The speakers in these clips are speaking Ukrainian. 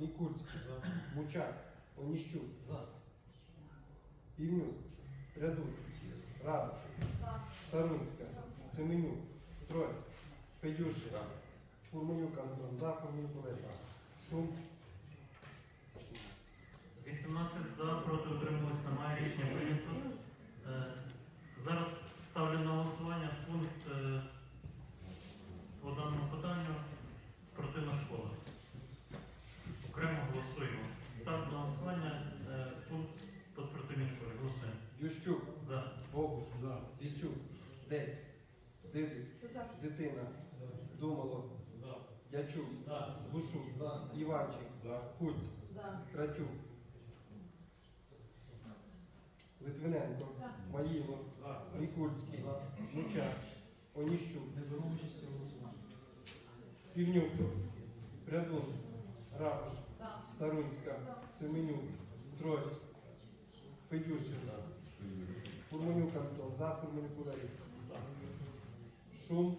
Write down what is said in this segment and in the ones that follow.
Мікульський, Мучак, Оніщук, Півнюк, Рядук, Радуш, Старунська, Семенюк, Троць, Федюшин, Фурманюк Антон, за, Фурманюк Олег, Шум, 18 за, проти утрималось немає. Рішення прийнято. Ющук, За. Богуш, Вісюк, Дець, Дидик, Дитина, Думало, Дячук, Бушук, Іванчик, Куць, Кратюк, Литвиненко, Маїло, Мікульський, Мучак, Оніщук, Півнюк, Прядун, Рапош, Старунська, Семенюк, Троць, Федюшин, Фурманюк Антон, за Фурманюк Олег, Шум,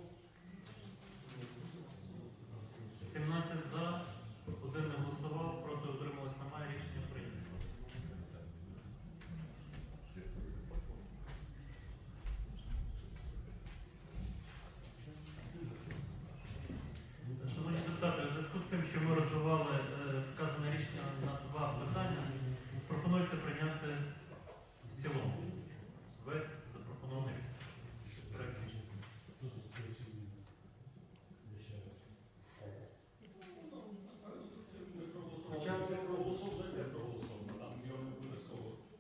Хоча вони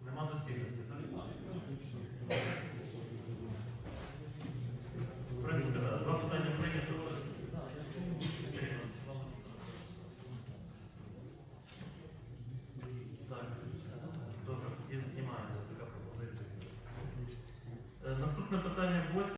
Нема доцільності, так? В принципі, так. Два питання прийнято. Так, добре, і знімається така пропозиція. Е, Наступне питання восьме.